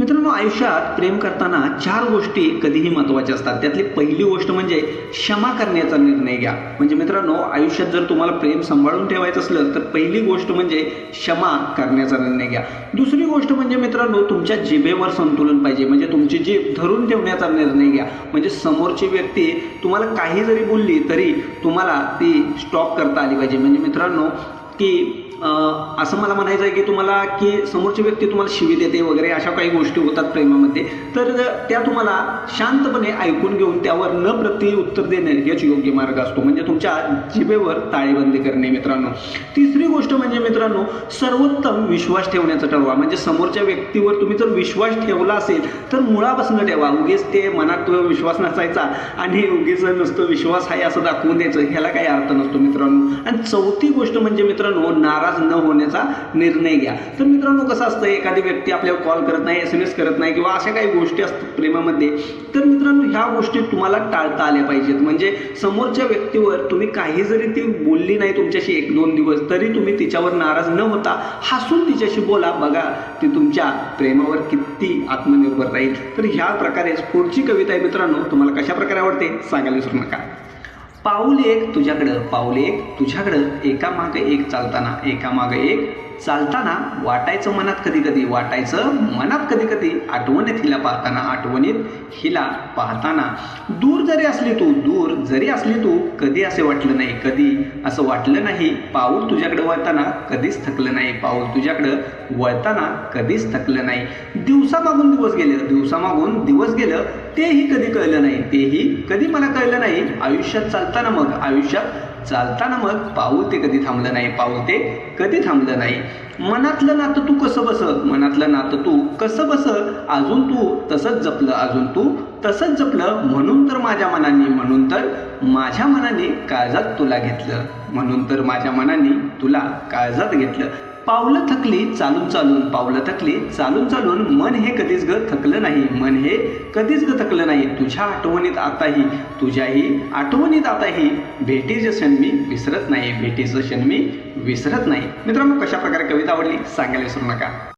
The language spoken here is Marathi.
मित्रांनो आयुष्यात प्रेम करताना चार गोष्टी कधीही महत्त्वाच्या असतात. त्यातली पहिली गोष्ट म्हणजे क्षमा करण्याचा निर्णय घ्या. म्हणजे मित्रांनो आयुष्यात जर तुम्हाला प्रेम सांभाळून ठेवायचं असलं तर पहिली गोष्ट म्हणजे क्षमा करण्याचा निर्णय घ्या. दुसरी गोष्ट म्हणजे मित्रांनो तुमच्या जिभेवर संतुलन पाहिजे. म्हणजे तुमची जीभ धरून ठेवण्याचा निर्णय घ्या. म्हणजे समोरची व्यक्ती तुम्हाला काही जरी बोलली तरी तुम्हाला ती स्टॉप करता आली पाहिजे. म्हणजे मित्रांनो की असं मला म्हणायचं आहे की तुम्हाला की समोरची व्यक्ती तुम्हाला शिवी देते वगैरे अशा काही गोष्टी होतात प्रेमामध्ये. तर त्या तुम्हाला शांतपणे ऐकून घेऊन त्यावर न प्रति उत्तर देणे हेच योग्य मार्ग असतो. म्हणजे तुमच्या जिभेवर ताळेबंदी करणे मित्रांनो. तिसरी गोष्ट म्हणजे मित्रांनो सर्वोत्तम विश्वास ठेवण्याचं ठरवा. म्हणजे समोरच्या व्यक्तीवर तुम्ही जर विश्वास ठेवला असेल तर मुळापासून ठेवा. उगीच ते मनात विश्वास नसायचा आणि उगीच नुसतं विश्वास आहे असं दाखवून द्यायचं. ह्याला काही अर्थ नसतो मित्रांनो. आणि चौथी गोष्ट म्हणजे मित्रांनो नाराज न होण्याचा निर्णय घ्या. तर मित्रांनो कसं असतं एखादी व्यक्ती आपल्याला कॉल करत नाही एस एम एस करत नाही किंवा अशा काही गोष्टी असतात प्रेमामध्ये तर मित्रांनो ह्या गोष्टी तुम्हाला टाळता आल्या पाहिजेत. म्हणजे समोरच्या व्यक्तीवर तुम्ही काही जरी ती बोलली नाही तुमच्याशी एक दोन दिवस तरी तुम्ही तिच्यावर नाराज न होता हसून तिच्याशी बोला. बघा ती तुमच्या प्रेमावर किती आत्मनिर्भर राहील तर ह्या प्रकारे पुढची कविता आहे मित्रांनो. तुम्हाला कशा प्रकारे आवडते सांगायला विसरू नका. पाऊल एक तुझ्याकडं पाऊल एक तुझ्याकडं एकामागे एक चालताना एकामागे एक चालताना वाटायचं मनात कधी कधी वाटायचं मनात कधी कधी आठवणीत हिला पाहताना आठवणीत हिला पाहताना. दूर जरी असली तू दूर जरी असली तू कधी असे वाटलं नाही कधी असं वाटलं नाही पाऊल तुझ्याकडे वळताना कधीच थकलं नाही पाऊल तुझ्याकडं वळताना कधीच थकलं नाही. दिवसामागून दिवस गेले दिवसामागून दिवस गेलं तेही कधी कळलं नाही तेही कधी मला कळलं नाही आयुष्यात चालताना मग आयुष्यात चालताना मग पाऊल ते कधी थांबलं नाही पाऊल ते कधी थांबलं नाही. मनातलं नातं तू कसं बस मनातलं नातं तू कसं बस अजून तू तसंच जपलं अजून तू तसंच जपलं म्हणून तर माझ्या मनाने म्हणून तर माझ्या मनाने काळजात तुला घेतलं. म्हणून तर माझ्या मनाने तुला काळजात घेतलं. पावलं थकली चालून चालून पावलं थकली चालून चालून मन हे कधीच ग थकलं नाही. मन हे कधीच ग थकलं नाही. तुझ्या आठवणीत आताही तुझ्याही आठवणीत आताही भेटीचं क्षण मी विसरत नाही. भेटीचं क्षण मी विसरत नाही. मित्रांनो कशा प्रकारे कविता आवडली सांगायला विसरू नका.